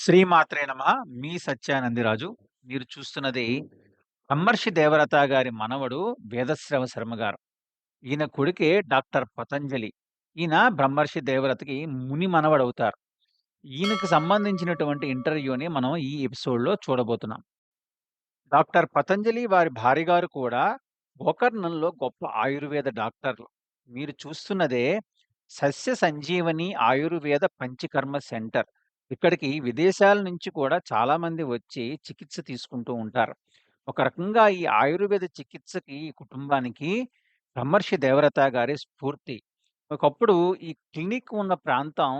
శ్రీమాత్రే నమ మీ సత్యానందిరాజు. మీరు చూస్తున్నది బ్రహ్మర్షి దేవరత గారి మనవడు వేదశ్రవ శర్మ గారు. ఈయన కొడుకే డాక్టర్ పతంజలి. ఈయన బ్రహ్మర్షి దేవరతకి ముని మనవడవుతారు. ఈయనకు సంబంధించినటువంటి ఇంటర్వ్యూని మనం ఈ ఎపిసోడ్‌లో చూడబోతున్నాం. డాక్టర్ పతంజలి వారి భార్యగారు కూడా గోకర్ణంలో గొప్ప ఆయుర్వేద డాక్టర్లు. మీరు చూస్తున్నదే సస్య సంజీవని ఆయుర్వేద పంచకర్మ సెంటర్. ఇక్కడికి విదేశాల నుంచి కూడా చాలామంది వచ్చి చికిత్స తీసుకుంటూ ఉంటారు. ఒక రకంగా ఈ ఆయుర్వేద చికిత్సకి ఈ కుటుంబానికి బ్రహ్మర్షి దేవరత గారి స్ఫూర్తి. ఒకప్పుడు ఈ క్లినిక్ ఉన్న ప్రాంతం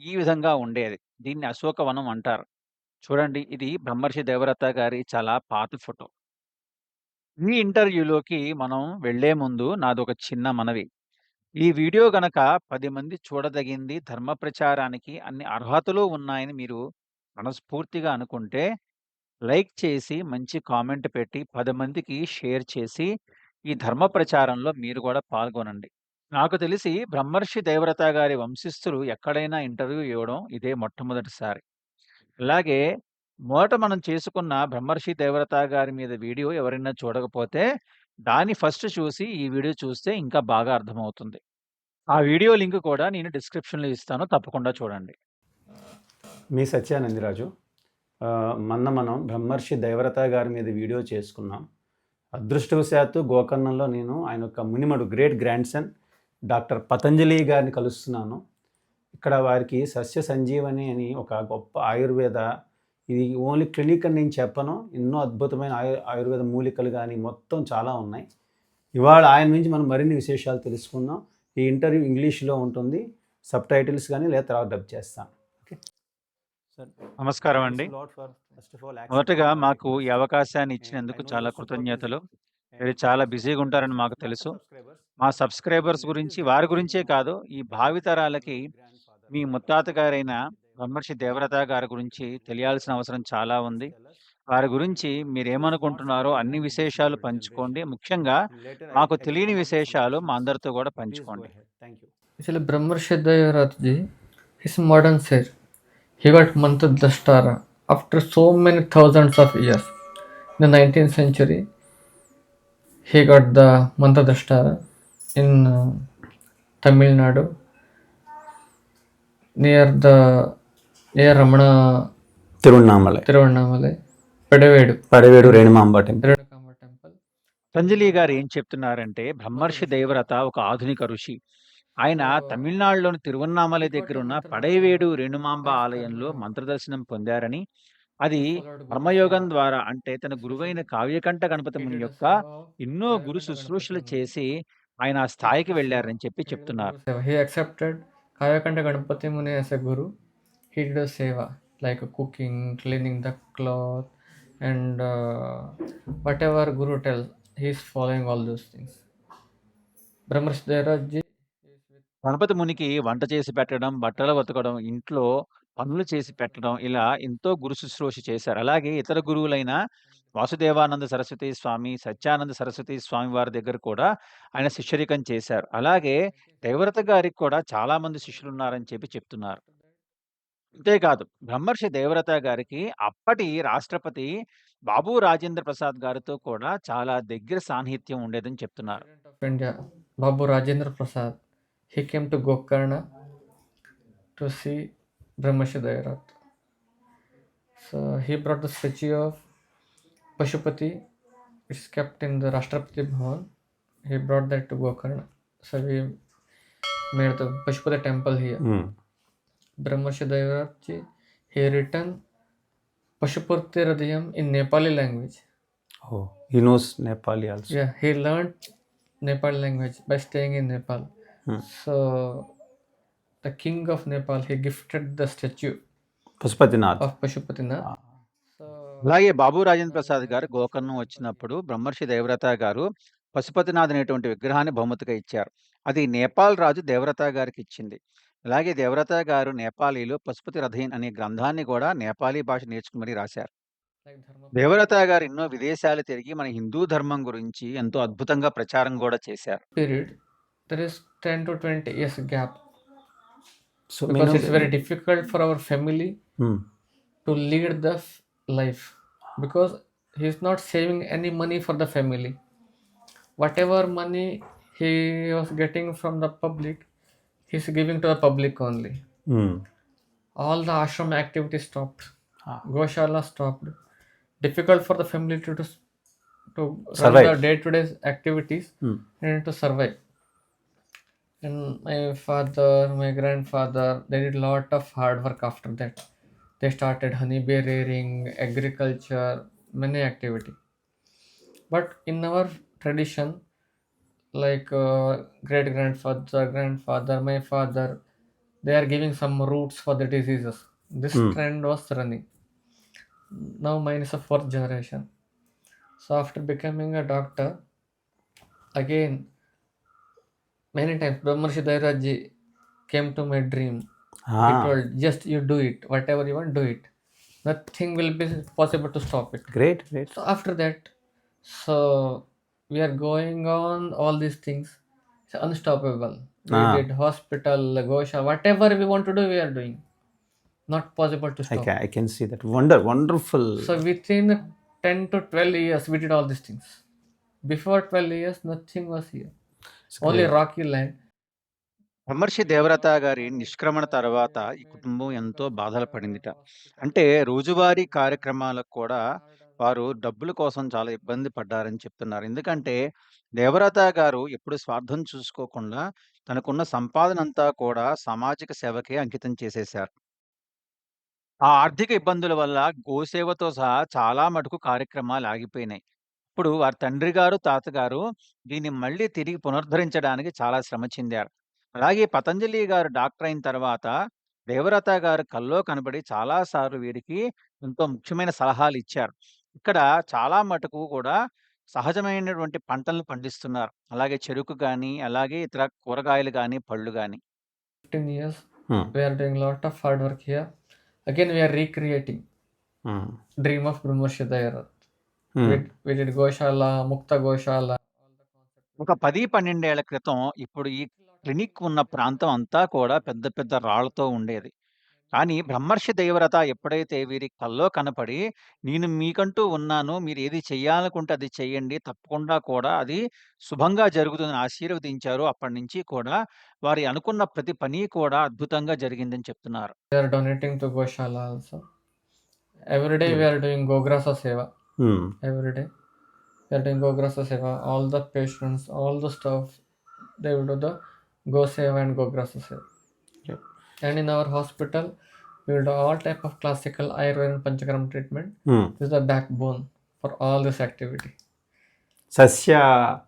ఈ విధంగా ఉండేది. దీన్ని అశోకవనం అంటారు. చూడండి ఇది బ్రహ్మర్షి దేవరత గారి చాలా పాత ఫోటో. ఈ ఇంటర్వ్యూలోకి మనం వెళ్ళే ముందు నాదొక చిన్న మనవి. ఈ వీడియో గనక పది మంది చూడదగింది, ధర్మ ప్రచారానికి అన్ని అర్హతలు ఉన్నాయని మీరు మనస్ఫూర్తిగా అనుకుంటే, లైక్ చేసి, మంచి కామెంట్ పెట్టి పది మందికి షేర్ చేసి, ఈ ధర్మ ప్రచారంలో మీరు కూడా పాల్గొనండి. నాకు తెలిసి బ్రహ్మర్షి దేవరత గారి వంశస్థులు ఎక్కడైనా ఇంటర్వ్యూ ఇవ్వడం ఇదే మొట్టమొదటిసారి. అలాగే మొదట మనం చేసుకున్న బ్రహ్మర్షి దేవరత గారి మీద వీడియో ఎవరైనా చూడకపోతే, దాన్ని ఫస్ట్ చూసి ఈ వీడియో చూస్తే ఇంకా బాగా అర్థమవుతుంది. ఆ వీడియో లింక్ కూడా నేను డిస్క్రిప్షన్‌లో ఇస్తాను. తప్పకుండా చూడండి. మీ సత్యానందిరాజు. మొన్న మనం బ్రహ్మర్షి దైవరత గారి మీద వీడియో చేసుకున్నాం. అదృష్టవశాత్తు గోకర్ణంలో నేను ఆయన యొక్క మునిమడు గ్రేట్ గ్రాండ్సన్ డాక్టర్ పతంజలి గారిని కలుస్తున్నాను. ఇక్కడ వారికి సస్య సంజీవని అని ఒక గొప్ప ఆయుర్వేద ఇది ఓన్లీ క్లినిక్ అని నేను చెప్పను. ఎన్నో అద్భుతమైన ఆయు ఆయుర్వేద మూలికలు కానీ మొత్తం చాలా ఉన్నాయి. ఇవాళ ఆయన నుంచి మనం మరిన్ని విశేషాలు తెలుసుకుందాం. ఈ ఇంటర్వ్యూ ఇంగ్లీష్‌లో ఉంటుంది. సబ్‌టైటిల్స్ గాని లేదా తర్వాత డబ్ చేస్తాను. ఓకే. నమస్కారం అండి. మొదటగా మాకు ఈ అవకాశాన్ని ఇచ్చినందుకు చాలా కృతజ్ఞతలు. మీరు చాలా బిజీగా ఉంటారని మాకు తెలుసు. మా సబ్స్క్రైబర్స్ గురించి, వారి గురించే కాదు, ఈ భావితరాలకి మీ ముత్తాత గారైన బ్రహ్మర్షి దేవరత గారి గురించి తెలియాల్సిన అవసరం చాలా ఉంది. వారి గురించి మీరేమనుకుంటున్నారో అన్ని విశేషాలు పంచుకోండి. ముఖ్యంగా మాకు తెలియని విశేషాలు మా అందరితో కూడా పంచుకోండి. his modern sage, he got Mantra Dashtara after so many thousands of years. In the 19th century, he got the Mantra Dashtara in uh, Tamil Nadu near the near Ramana Tiruvannamalai Pedavedu, Padavedu Renukamba temple. Patanjali garu ఏం చెప్తున్నారంటే బ్రహ్మర్షి దేవరత ఒక ఆధునిక ఋషి. ఆయన తమిళనాడులోని తిరువన్నామలై దగ్గరున్న పడైవేడు రేణుమాంబ ఆలయంలో మంత్రదర్శనం పొందారని, అది కర్మయోగం ద్వారా అంటే తన గురువైన కావ్యకంఠ గణపతి ముని యొక్క ఎన్నో గురు శుశ్రూషలు చేసి ఆయన ఆ స్థాయికి వెళ్ళారని చెప్పి చెప్తున్నారు. A guru. He did a seva like cooking, cleaning the cloth, and uh, whatever guru tells, he is following all those things. Ganapati మునికి వంట చేసి పెట్టడం, బట్టలు బతకడం ఇంట్లో పనులు చేసి పెట్టడం ఇలా ఎంతో గురు శుశ్రూష చేశారు. అలాగే ఇతర గురువులైన వాసుదేవానంద సరస్వతి స్వామి, సత్యానంద సరస్వతి స్వామి వారి దగ్గర కూడా ఆయన శిష్యరికం చేశారు. అలాగే దేవ్రత గారికి కూడా చాలామంది శిష్యులు ఉన్నారని చెప్పి చెప్తున్నారు. అంతేకాదు బ్రహ్మర్షి దేవరత గారికి అప్పటి రాష్ట్రపతి బాబు రాజేంద్ర ప్రసాద్ గారితో కూడా చాలా దగ్గర సాన్నిహిత్యం ఉండేదని చెప్తున్నారు. President of India, Babu Rajendra Prasad. He came to Gokarna to see Brahmarshi Dayarat. So he brought the statue of Pashupati, which is kept in the Rashtrapati Bhavan. He brought that to Gokarna. So we made the Pashupati temple here. బ్రహ్మర్షి బ్రహ్మశుధైవర్తి he return పశుపూర్తి హృదయం in Nepali language oh he knows Nepali also yeah he learn Nepali language by staying in Nepal so the king of Nepal he gifted the statue Pashupatinath of Pashupatinath అలాగే బాబు రాజేంద్ర ప్రసాద్ గారు గోకర్ణం వచ్చినప్పుడు బ్రహ్మర్షి దేవ్రత గారు పశుపతినాథ్ అనేటువంటి విగ్రహాన్ని బహుమతిగా ఇచ్చారు. అది నేపాల్ రాజు దేవ్రత గారికి ఇచ్చింది. అలాగే దేవ్రత గారు నేపాలీలో పశుపతి రథయన్ అనే గ్రంథాన్ని కూడా నేపాలీ భాష నేర్చుకుని రాశారు. దేవ్రత గారు ఎన్నో విదేశాలు తిరిగి మన హిందూ ధర్మం గురించి ఎంతో అద్భుతంగా ప్రచారం కూడా చేశారు. He's not saving any money for the family whatever money he was getting from the public he's giving to the public only. Hmm. All the ashram activities stopped. Ah. Goshala stopped. Difficult for the family to to, to run their day-to-day activities Hmm. and to survive. And my father, my grandfather, they did a lot of hard work after that. They started honey bee rearing, agriculture, many activity. But in our tradition, like uh, great grandfather, grandfather, my father, they are giving some roots for the diseases. This Hmm. trend was running. Now mine is a fourth generation. So after becoming a doctor, again, many times Brahmarshi Dairaji came to my dream. He Ah, told, just you do it, whatever you want, do it. Nothing will be possible to stop it. great, great. So after that, so we are going on all these things. It's unstoppable. We Ah. did hospital, Gosha, whatever we want to do, we are doing. Not possible to I stop. can, I can see that. Wonder, wonderful. So within 10 to 12 years, we did all these things. Before 12 years, nothing was here. It's Only great. rocky land. బ్రహ్మర్షి దేవరత గారి నిష్క్రమణ తర్వాత ఈ కుటుంబం ఎంతో బాధలు పడిందిట అంటే రోజువారీ కార్యక్రమాలకు కూడా వారు డబ్బుల కోసం చాలా ఇబ్బంది పడ్డారని చెప్తున్నారు. ఎందుకంటే దేవరత గారు ఎప్పుడు స్వార్థం చూసుకోకుండా తనకున్న సంపాదన అంతా కూడా సామాజిక సేవకే అంకితం చేసేశారు. ఆ ఆర్థిక ఇబ్బందుల వల్ల గోసేవతో సహా చాలా మటుకు కార్యక్రమాలు ఆగిపోయినాయి. ఇప్పుడు వారి తండ్రి గారు తాతగారు దీన్ని మళ్ళీ తిరిగి పునరుద్ధరించడానికి చాలా శ్రమ చెందారు. అలాగే పతంజలి గారు డాక్టర్ అయిన తర్వాత దేవరత గారు కల్లో కనబడి చాలా సార్లు వీరికి ఎంతో ముఖ్యమైన సలహాలు ఇచ్చారు. ఇక్కడ చాలా మటుకు కూడా సహజమైనటువంటి పంటలను పండిస్తున్నారు. అలాగే చెరుకు కానీ అలాగే ఇతర కూరగాయలు కానీ పళ్ళు కానీ years we're doing lot of dream of Brahmarshi దగ్గర విడిడ్ గోశాల ముక్త గోశాల ఒక పది పన్నెండేళ్ళ క్రితం ఇప్పుడు ఈ క్లినిక్ ఉన్న ప్రాంతం అంతా కూడా పెద్ద పెద్ద రాళ్ళతో ఉండేది. కానీ బ్రహ్మర్షి దేవరత ఎప్పుడైతే వీరి కల్లో కనపడి నేను మీకంటూ ఉన్నాను మీరు ఏది చెయ్యాలనుకుంటే అది చెయ్యండి తప్పకుండా కూడా అది శుభంగా జరుగుతుందని ఆశీర్వదించారు అప్పటి నుంచి కూడా వారి అనుకున్న ప్రతి పని కూడా అద్భుతంగా జరిగిందని చెప్తున్నారు. గోగ్రాస సేవ And in our hospital, we will do all type of classical Ayurveda and Panchakaram treatment. Hmm. This is the backbone for all this activity. Sasya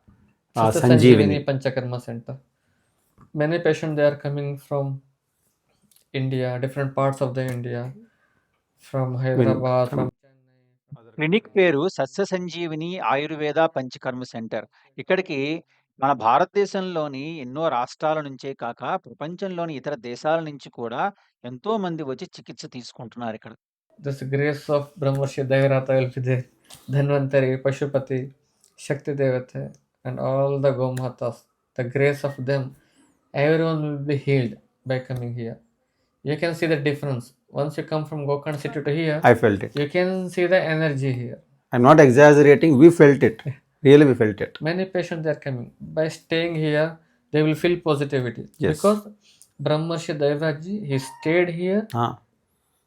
uh, Sister Sanjeevani. Panchakarma Center. Many patients they are coming from India, different parts of the India, from Hyderabad, from- from clinic పేరు Sasya Sanjeevini Ayurveda panchakarma centre ఇక్కడికి మన భారతదేశంలోని ఎన్నో రాష్ట్రాల నుంచే కాక ప్రపంచంలోని ఇతర దేశాల నుంచి కూడా ఎంతో మంది వచ్చి చికిత్స తీసుకుంటున్నారు ఇక్కడ. దిస్ గ్రేస్ ఆఫ్ బ్రహ్మర్షి దైవరాత ఎల్పిదే Dhanvantari Pashupati Shakti devata and all the gomatas the grace of them every one will healed by coming here you can see the difference once you from Gokarna city here I felt it you can see the energy here I not exaggerating we felt it Really, we felt it. Many patients are coming. By staying here, they will feel positivity. Yes. Because Brahmarshi Devrataji, he stayed here. Ah.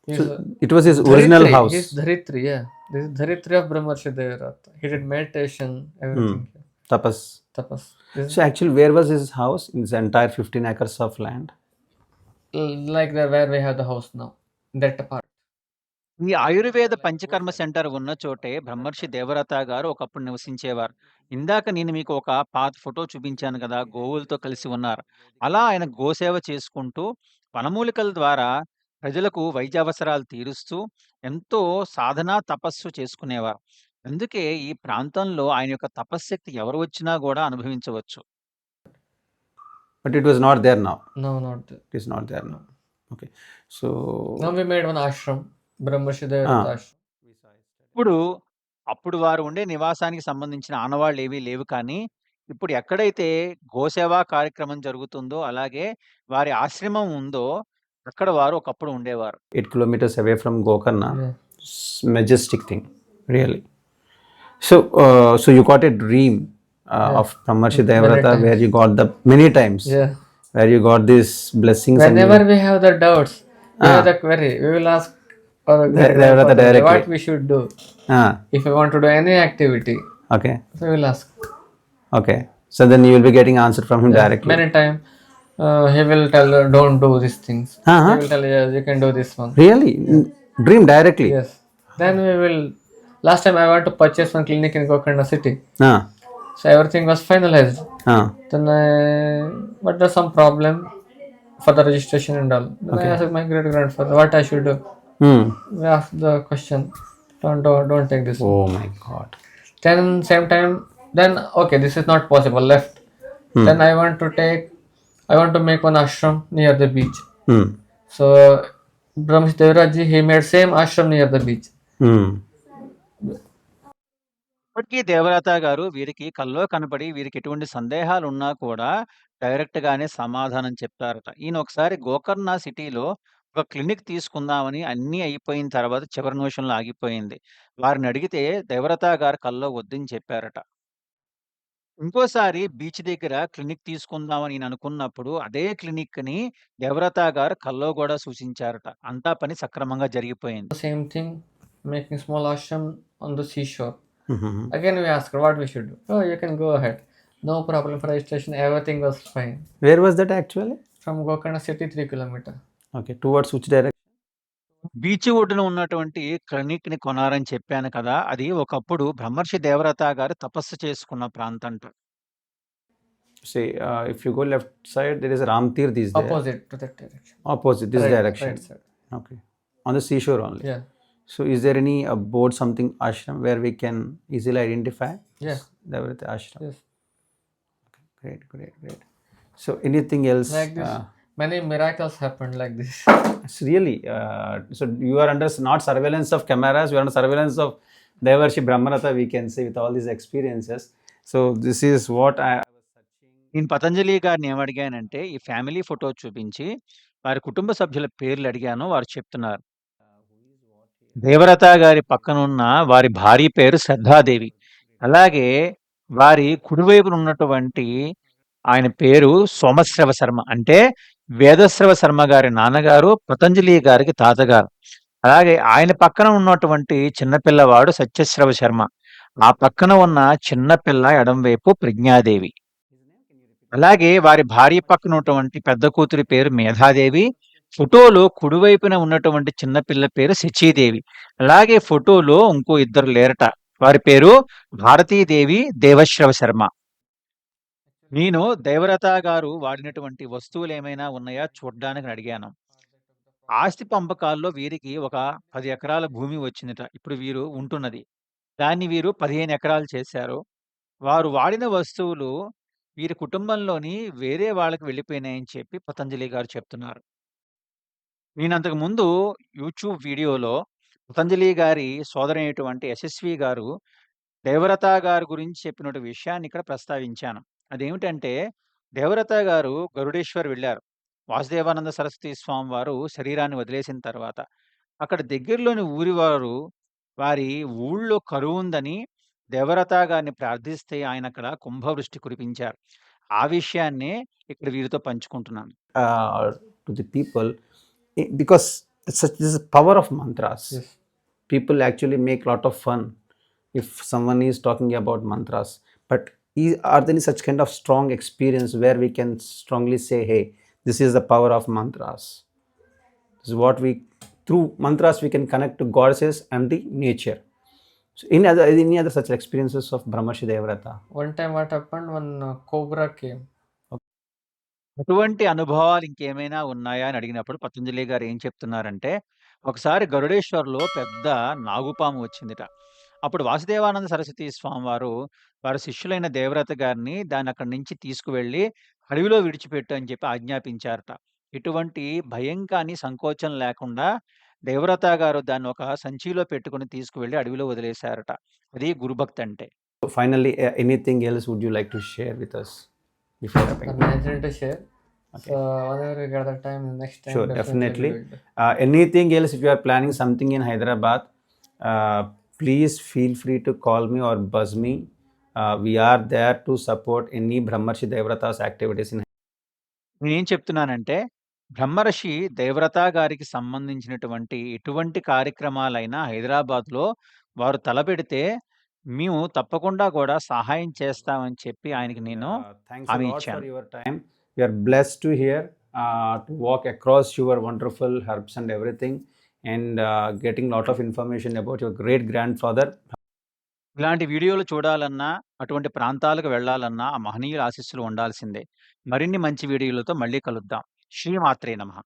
He's So a- it was his original Dharitri, house. He's Dharitri, yeah. This is Dharitri of Brahmarshi Devrata. He did meditation, everything here. Tapas. Tapas. This So actually, where was his house? In this entire 15 acres of land. like the where we have the house now. That part. ఈ Ayurveda panchakarma centre ఉన్న చోటే బ్రహ్మర్షి దేవరత గారు ఒకప్పుడు నివసించేవారు ఇందాక నేను మీకు ఒక పాత ఫోటో చూపించాను కదా గోవులతో కలిసి ఉన్నారు అలా ఆయన గోసేవ చేసుకుంటూ వనమూలికల ద్వారా ప్రజలకు వైద్య అవసరాలు తీరుస్తూ ఎంతో సాధన తపస్సు చేసుకునేవారు అందుకే ఈ ప్రాంతంలో ఆయన యొక్క తపశ్శక్తి ఎవరు వచ్చినా కూడా అనుభవించవచ్చు But it was not there now. No, not there. It is not there now. Okay. So. Now we made one ashram, ఇప్పుడు అప్పుడు వారు ఉండే నివాసానికి సంబంధించిన ఆనవాళ్ళు ఏవీ లేవు కానీ ఇప్పుడు ఎక్కడైతే గోసేవా కార్యక్రమం జరుగుతుందో అలాగే వారి ఆశ్రమం ఉందో అక్కడ వారు ఒకప్పుడు ఉండేవారు. Eight kilometres away from Gokarna. Majestic thing really so so you got a dream Yeah. Of Brahmarshi Many Devarata times. Where you got the many times Yeah. Where you got this blessings Whenever we have the doubts, we Ah. have the query, we will ask or directly. what we should do ah. if we want to do any activity. Okay. So we'll ask. Okay. So then you will be getting answer from him directly. Many time uh, he will tell uh, don't do these things. Uh-huh. He will tell yes, you can do this one. Really? Yeah. Dream directly. Yes. Then we will. Last time I went to purchase one clinic in Gokarna city. Ah. So everything was finalized. Ah. Then I, but there's some problem for the registration and all. Then okay. I asked my great grandfather what I should do. Hmm. We asked the question, don't don't, don't take this. Oh my God Then same time, then okay, this is not possible. Left. Then I want to take, I want to make one ashram near the beach. Hmm. So Brahmish Devaraji he made same ashram near the beach. Hmm. ఇప్పటికీ దేవరాత గారు వీరికి కల్లో కనపడి వీరికి ఎటువంటి సందేహాలు ఉన్నా కూడా డైరెక్ట్ గానే సమాధానం చెప్తారట. ఈయన ఒకసారి గోకర్ణ సిటీలో ఒక క్లినిక్ తీసుకుందామని అన్నీ అయిపోయిన తర్వాత చివరి నిమిషంలో ఆగిపోయింది. వారిని అడిగితే దేవ్రతా గారు కల్లో వద్దని చెప్పారట. ఇంకోసారి బీచ్ దగ్గర క్లినిక్ తీసుకుందామని నేను అనుకున్నప్పుడు అదే క్లినిక్ని దేవ్రత గారు కల్లో కూడా సూచించారట. అంతా పని సక్రమంగా జరిగిపోయింది. Same thing making small ashram on the sea shore again we asked what we should so you can go ahead no problem for registration everything was fine where was that actually from Gokarna city three kilometre okay. Towards which direct beach ఒడ్డున ఉన్నటువంటి క్లినిక్ని కొనారని చెప్పాను కదా అది ఒకప్పుడు బ్రహ్మర్షి దేవరత గారు తపస్సు చేసుకున్న ప్రాంతం అంట say if you go left side there is Ram Tirth this opposite to that direction opposite this direction okay on the sea shore only so is there any board something ashram where we can easily identify Devarata ashram great great great so anything else Many miracles happened like this. it's really. Uh, so, you are under not surveillance of cameras. You are under surveillance of Devarshi Brahmarata. We can say with all these experiences. So, this is what I. నేను పతంజలి గారిని ఏమడిగానంటే, ఈ family photo చూపించి, వారి కుటుంబ సభ్యుల పేర్లు అడిగాను. వారు చెప్తున్నారు. దేవరత గారి పక్కనున్న వారి భార్య పేరు శ్రద్ధాదేవి. అలాగే వారి కుడివైపున ఉన్నటువంటి ఆయన పేరు సోమశ్రవ శర్మ. అంటే వేదశ్రవ శర్మ గారి నాన్నగారు, పతంజలి గారికి తాతగారు. అలాగే ఆయన పక్కన ఉన్నటువంటి చిన్నపిల్లవాడు సత్యశ్రవ శర్మ. ఆ పక్కన ఉన్న చిన్నపిల్ల ఎడంవైపు ప్రజ్ఞాదేవి. అలాగే వారి భార్య పక్కన ఉన్నటువంటి పెద్ద కూతురి పేరు మేధాదేవి. ఫోటోలో కుడివైపున ఉన్నటువంటి చిన్నపిల్ల పేరు శచీదేవి. అలాగే ఫోటోలో ఇంకో ఇద్దరు లేరట. వారి పేరు భారతీదేవి, దేవశ్రవ శర్మ. నేను దేవరత గారు వాడినటువంటి వస్తువులు ఏమైనా ఉన్నాయా చూడ్డానికి అడిగాను. ఆస్తి పంపకాల్లో వీరికి ఒక పది ఎకరాల భూమి వచ్చిందట. ఇప్పుడు వీరు ఉంటున్నది. దాన్ని వీరు 15 ఎకరాలు చేశారు. వారు వాడిన వస్తువులు వీరి కుటుంబంలోని వేరే వాళ్ళకి వెళ్ళిపోయినాయని చెప్పి పతంజలి గారు చెప్తున్నారు. నేనంతకు ముందు యూట్యూబ్ వీడియోలో పతంజలి గారి సోదరైనటువంటి యశస్వి గారు దేవరత గారి గురించి చెప్పిన విషయాన్ని ఇక్కడ ప్రస్తావించాను. అదేమిటంటే దేవరత గారు గరుడేశ్వర్ వెళ్ళారు. వాసుదేవానంద సరస్వతి స్వామి వారు శరీరాన్ని వదిలేసిన తర్వాత. అక్కడ దగ్గరలోని ఊరి వారు వారి ఊళ్ళో కరువుందని దేవరత గారిని ప్రార్థిస్తే ఆయన అక్కడ కుంభవృష్టి కురిపించారు. ఆ విషయాన్నే ఇక్కడ వీరితో పంచుకుంటున్నాను. it's such this is power of mantras Yes. people actually make lot of fun if someone is talking about mantras but ఈ are then such kind of strong experience where we can strongly say hey this is the power of mantras what we through mantras we can connect to goddesses and the nature so an other any other such experiences of Brahmarshi Devrata one time what happened one cobra came అటువంటి అనుభవాలు ఇంకేమైనా ఉన్నాయా అని అడిగినప్పుడు పతంజలి గారు ఏం చెప్తున్నారంటే ఒకసారి గరుడేశ్వర్లో పెద్ద నాగుపాము వచ్చిందిట. అప్పుడు వాసుదేవానంద సరస్వతి స్వామి వారు, వారి శిష్యులైన దేవరత గారిని దాన్ని అక్కడి నుంచి తీసుకువెళ్ళి అడవిలో విడిచిపెట్టు అని చెప్పి ఆజ్ఞాపించారట. ఎటువంటి భయం కానీ, సంకోచం లేకుండా దేవరత గారు దాన్ని ఒక సంచిలో పెట్టుకొని తీసుకువెళ్ళి అడవిలో వదిలేశారట. అది గురుభక్తి అంటే. anything else would you like to share with us before wrapping But up? I intend to share. So whenever we please feel free to call me or buzz me we are there to support any Brahmarshi Devrata's activities in నేనేం చెప్తున్నానంటే బ్రహ్మర్షి దేవ్రతా గారికి సంబంధించినటువంటి ఎటువంటి కార్యక్రమాలైనా హైదరాబాద్లో వారు తలపెడితే మేము తప్పకుండా కూడా సహాయం చేస్తామని చెప్పి ఆయనకి నేను your bless to here to walk across your wonderful herbs and everything and getting lot of information about your great grand father ఇలాంటి వీడియోలు చూడాలన్నా అటువంటి ప్రాంతాలకు వెళ్ళాలన్నా ఆ మహనీయుల ఆశీస్సులు ఉండాల్సిందే. మరిన్ని మంచి వీడియోలతో మళ్ళీ కలుద్దాం. శ్రీమాత్రే నమః.